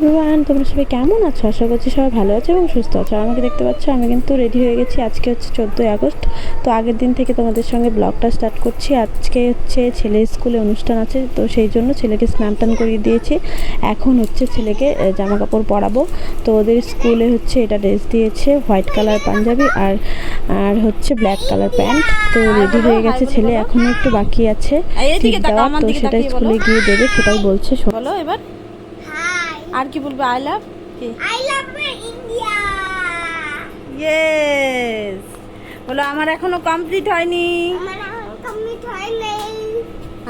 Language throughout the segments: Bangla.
এভরিওয়ান তোমরা সবাই কেমন আছো? আশা করছি সবাই ভালো আছো এবং সুস্থ আছো। আমাকে দেখতে পাচ্ছ আমি কিন্তু রেডি হয়ে গেছি। আজকে হচ্ছে চোদ্দোই আগস্ট। তো আগের দিন থেকে তোমাদের সঙ্গে ব্লগটা স্টার্ট করছি। আজকে হচ্ছে ছেলে স্কুলে অনুষ্ঠান আছে তো সেই জন্য ছেলেকে স্নান টান করিয়ে দিয়েছি। এখন হচ্ছে ছেলেকে জামা কাপড় পরাবো। তো ওদের স্কুলে হচ্ছে এটা ড্রেস দিয়েছে হোয়াইট কালার পাঞ্জাবি আর আর হচ্ছে ব্ল্যাক কালার প্যান্ট। তো রেডি হয়ে গেছে ছেলে। এখনও একটু বাকি আছে। তো সেটা স্কুলে গিয়ে দেবে সেটাই বলছে। শোনো। বলো এবার। আর কি বলবে? আই লাভ কি? Love my India. ইয়েস বলো আমার এখনও কমপ্লিট হয়নি।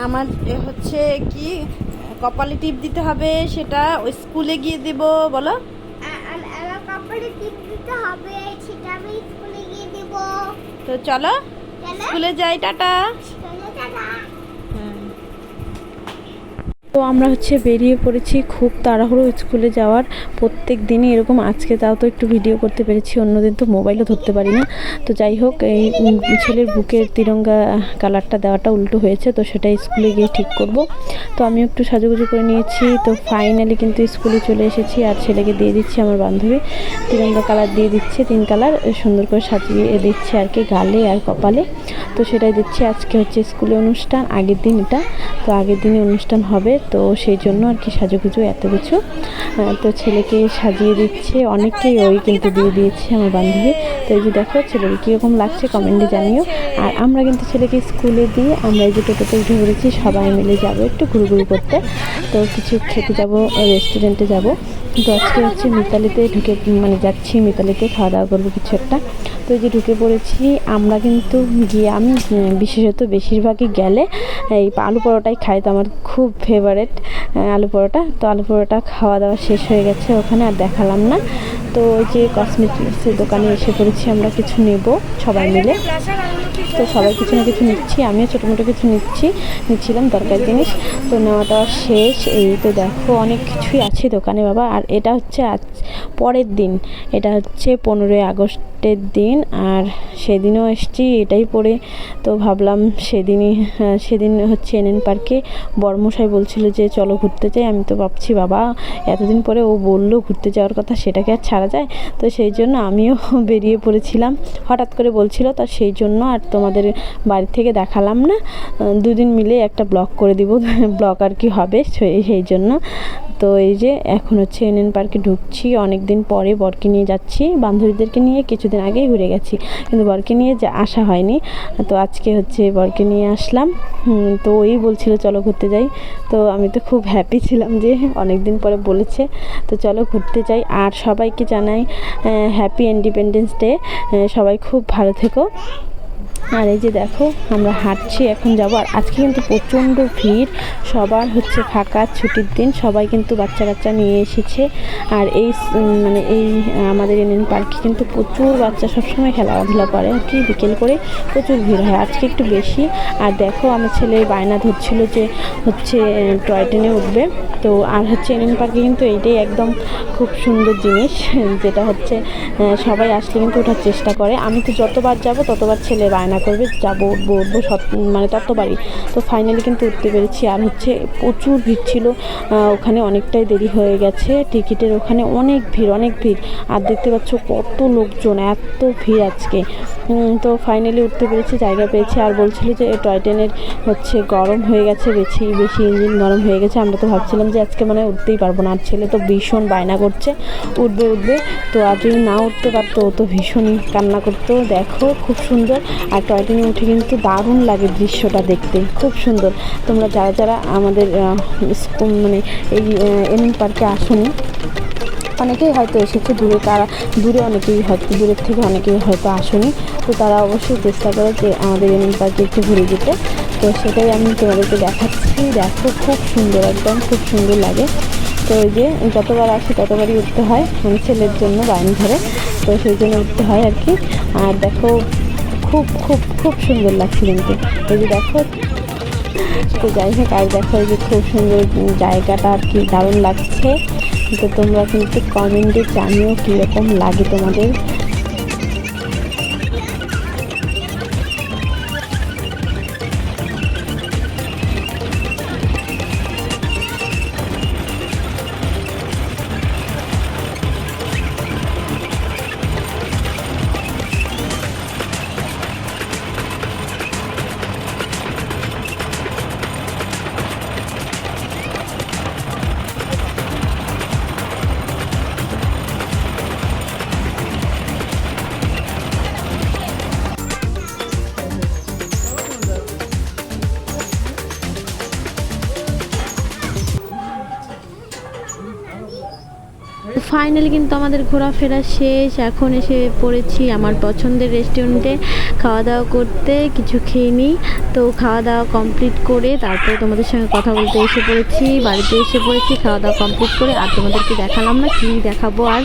আমার হচ্ছে কি? কপালে টিপ দিতে হবে সেটা ওই স্কুলে গিয়ে দেব বলো। তো চলো স্কুলে যাই টাটা। তো আমরা হচ্ছে বেরিয়ে পড়েছি খুব তাড়াহুড়ো স্কুলে যাওয়ার। প্রত্যেক দিনই এরকম আজকে তাও তো একটু ভিডিও করতে পেরেছি, অন্যদিন তো মোবাইলও ধরতে পারি না। তো যাই হোক, এই ছেলের বুকের তিরঙ্গা কালারটা দেওয়াটা উল্টো হয়েছে, তো সেটাই স্কুলে গিয়ে ঠিক করব। তো আমি একটু সাজুগুজু করে নিয়েছি, তো ফাইনালি কিন্তু স্কুলে চলে এসেছি আর ছেলেকে দিয়ে দিচ্ছি আমার বান্ধবী। তিরঙ্গা কালার দিয়ে দিচ্ছে, তিন কালার সুন্দর করে সাজিয়ে দিচ্ছে আর কি গালে আর কপালে। তো সেটাই দিচ্ছি, আজকে হচ্ছে স্কুলে অনুষ্ঠান, আগের দিন এটা। তো আগের দিনে অনুষ্ঠান হবে তো সেই জন্য আর কি সাজুগুজু এত কিছু। তো ছেলেকে সাজিয়ে দিচ্ছে অনেককেই ওই কিন্তু দিয়ে দিয়েছে আমার বান্ধবী। তো এই যে দেখো, ছেলেকে কীরকম লাগছে কমেন্টে জানিও। আর আমরা কিন্তু ছেলেকে স্কুলে দিয়ে আমরা এই যে টোটোতে উঠে পড়েছি, সবাই মিলে যাব একটু ঘুরঘুরি করতে। তো কিছু খেতে যাব রেস্টুরেন্টে যাব। তো আজকে হচ্ছে মিতালিতে ঢুকে মানে যাচ্ছি মিতালিতে, খাওয়া দাওয়া করব কিছু একটা। তো যে ঢুকে পড়েছি, আমরা কিন্তু গিয়ে আমি বিশেষত বেশিরভাগই গেলে, এই আলু পরোটাই খাই, তো আমার খুব ফেভারেট আলু পরোটা। তো আলু পরোটা খাওয়া দাওয়া শেষ হয়ে গেছে ওখানে, আর দেখালাম না। তো ওই যে কসমেটিক্সের দোকানে এসে পড়েছি, আমরা কিছু নেব সবাই মিলে। তো সবাই কিছু না কিছু নিচ্ছি, আমিও ছোটো মোটো কিছু নিচ্ছি, নিচ্ছিলাম দরকার জিনিস। তো নেওয়া শেষ, এই তো দেখো, অনেক কিছুই আছে দোকানে বাবা। আর এটা হচ্ছে পরের দিন। এটা হচ্ছে পনেরোই আগস্টের দিন আর সেদিনও এসছি এটাই পরে তো ভাবলাম সেদিনই সেদিন হচ্ছে এনএন পার্কে বর্মশাই বলছিল যে চলো ঘুরতে যাই। আমি তো ভাবছি, বাবা, এতদিন পরে ও বলল ঘুরতে যাওয়ার কথা, সেটাকে আর ছাড়া যায়। তো সেই জন্য আমিও বেরিয়ে পড়েছিলাম। হঠাৎ করে বলছিল, তো সেই জন্য আর তোমাদের বাড়ি থেকে দেখালাম না। দুদিন মিলে একটা ব্লগ করে দিব ব্লগ আর কি হবে সেই জন্য। তো এই যে এখন হচ্ছে এনএন পার্কে ঢুকছি। অনেক দিন পরে বরকে নিয়ে যাচ্ছি। বান্ধবীদেরকে নিয়ে কিছুদিন আগেই ঘুরে গেছি। কিন্তু বরকে নিয়ে যা আসা হয়নি। তো আজকে হচ্ছে বরকে নিয়ে আসলাম। তো ওই বলছিল, চলো ঘুরতে যাই। তো আমি তো খুব হ্যাপি ছিলাম যে অনেক দিন পরে বলেছে, তো চলো ঘুরতে যাই। আর সবাইকে জানাই হ্যাপি ইন্ডিপেন্ডেন্স ডে সবাই খুব ভালো থেকো। আর এই যে দেখো, আমরা হাঁটছি, এখন যাব। আর আজকে কিন্তু প্রচণ্ড ভিড়। সবার হচ্ছে ফাঁকা, ছুটির দিন। সবাই কিন্তু বাচ্চা কাচ্চা নিয়ে এসেছে। আর এই মানে এই, আমাদের এনএন পার্কে কিন্তু প্রচুর বাচ্চা সবসময় খেলাধুলা করে। আর কি বিকেল করে প্রচুর ভিড় হয়। আজকে একটু বেশি। আর দেখো, আমার ছেলে বায়না ধরছিল যে হচ্ছে, টয় ট্রেনে উঠবে। তো, আর হচ্ছে এনএন পার্কে কিন্তু এইটাই একদম খুব সুন্দর জিনিস, যেটা হচ্ছে সবাই আসলে কিন্তু ওঠার চেষ্টা করে। আমি তো যতবার যাব, ততবার ছেলে বায়না করবে, যাব, উঠবো উঠবো, সব মানে ততবারই তো ফাইনালি কিন্তু উঠতে পেরেছি। আর হচ্ছে প্রচুর ভিড় ছিল। ওখানে অনেকটাই দেরি হয়ে গেছে। টিকিটের ওখানে অনেক ভিড় অনেক ভিড়। আর দেখতে পাচ্ছ কত লোকজন, এত ভিড় আজকে। তো ফাইনালি উঠতে পেরেছি, জায়গা পেয়েছি। আর বলছিল যে টয় ট্রেনের হচ্ছে গরম হয়ে গেছে, বেশি বেশি ইঞ্জিন গরম হয়ে গেছে। আমরা তো ভাবছিলাম যে, আজকে মানে উঠতেই পারব না। আর ছেলে তো ভীষণ বায়না করছে, উঠবে উঠবে। তো আর যদি না উঠতে পারতো তো ভীষণই কান্না করতো। দেখো, খুব সুন্দর। আর টয় ট্রেনে উঠে কিন্তু দারুণ লাগে দৃশ্যটা দেখতে। খুব সুন্দর। তোমরা যারা যারা আমাদের মানে এই এমএন পার্কে আসুনি অনেকেই হয়তো এসেছে, দূরে তারা, দূরে অনেকেই হয়তো, দূরের থেকে অনেকেই হয়তো আসেনি। তো তারা অবশ্যই চেষ্টা করে যে আমাদের এমএন পার্কে একটু ঘুরে যেতে। তো সেটাই আমি তোমাদেরকে দেখাচ্ছি। দেখো, খুব সুন্দর, একদম খুব সুন্দর লাগে। তো ওই যে যতবার আসি, ততবারই উঠতে হয় মানে ছেলের জন্য বাইন ধরে তো সেই জন্য উঠতে হয় আর কি। আর দেখো, খুব খুব খুব সুন্দর লাগছে কিন্তু। এই যে দেখো, তো যাই হোক, আর দেখো যে খুব সুন্দর জায়গাটা আর কি দারুণ লাগছে। তো তোমরা কিন্তু কমেন্টে জানিও কীরকম লাগে তোমাদের। ফাইনালি কিন্তু আমাদের ঘোরাফেরা শেষ। এখন এসে পড়েছি আমার পছন্দের রেস্টুরেন্টে খাওয়া দাওয়া করতে, কিছু খেয়ে নিই। তো খাওয়া দাওয়া কমপ্লিট করে তারপরে তোমাদের সঙ্গে কথা বলতে এসে পড়েছি, বাড়িতে এসে পড়েছি খাওয়া দাওয়া কমপ্লিট করে আর তোমাদেরকে দেখালাম না কী দেখাবো আর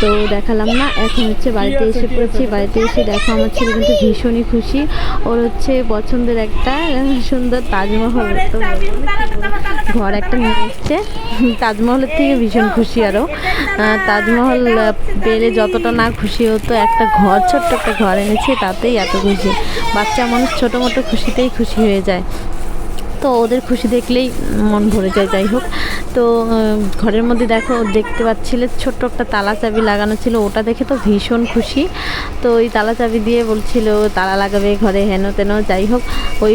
তো দেখালাম না, এখন হচ্ছে বাড়িতে এসে পড়েছি, বাড়িতে এসে দেখো আমার ছেলে কিন্তু ভীষণই খুশি। ওর হচ্ছে পছন্দের একটা সুন্দর তাজমহল তো ঘর একটা নিয়ে এসছে। তাজমহলের থেকে ভীষণ খুশি আরও। তাজমহল পেলে যতটা না খুশি হতো, একটা ঘর, ছোট্ট একটা ঘর এনেছে, তাতেই এত খুশি। বাচ্চা মানুষ ছোটো মোটো খুশিতেই খুশি হয়ে যায়। তো ওদের খুশি দেখলেই মন ভরে যায় যাই হোক। তো ঘরের মধ্যে দেখো দেখতে পাচ্ছিলে ছোট্ট একটা তালা চাবি লাগানো ছিল ওটা দেখে তো ভীষণ খুশি। তো ওই তালা চাবি দিয়ে বলছিল তালা লাগাবে ঘরে হেন তেন যাই হোক। ওই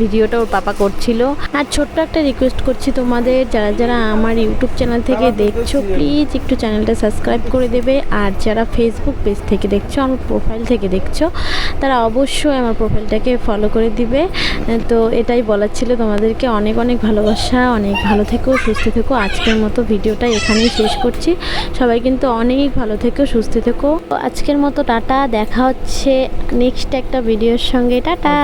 ভিডিওটা ওর পাপা করছিল। আর ছোট্ট একটা রিকোয়েস্ট করছি তোমাদের যারা যারা আমার ইউটিউব চ্যানেল থেকে দেখছ প্লিজ একটু চ্যানেলটা সাবস্ক্রাইব করে দেবে। আর যারা ফেসবুক পেজ থেকে দেখছ আমার প্রোফাইল থেকে দেখছ তারা অবশ্যই আমার প্রোফাইলটাকে ফলো করে দিবে। তো এটাই বলার ছিল তোমাদেরকে অনেক অনেক ভালোবাসা, অনেক ভালো থেকো, সুস্থ থেকো। আজকের মতো ভিডিওটা এখানেই শেষ করছি। সবাই কিন্তু অনেক ভালো থেকো, সুস্থ থেকো। আজকের মতো টাটা, দেখা হচ্ছে নেক্সট একটা ভিডিওর সঙ্গে। টাটা!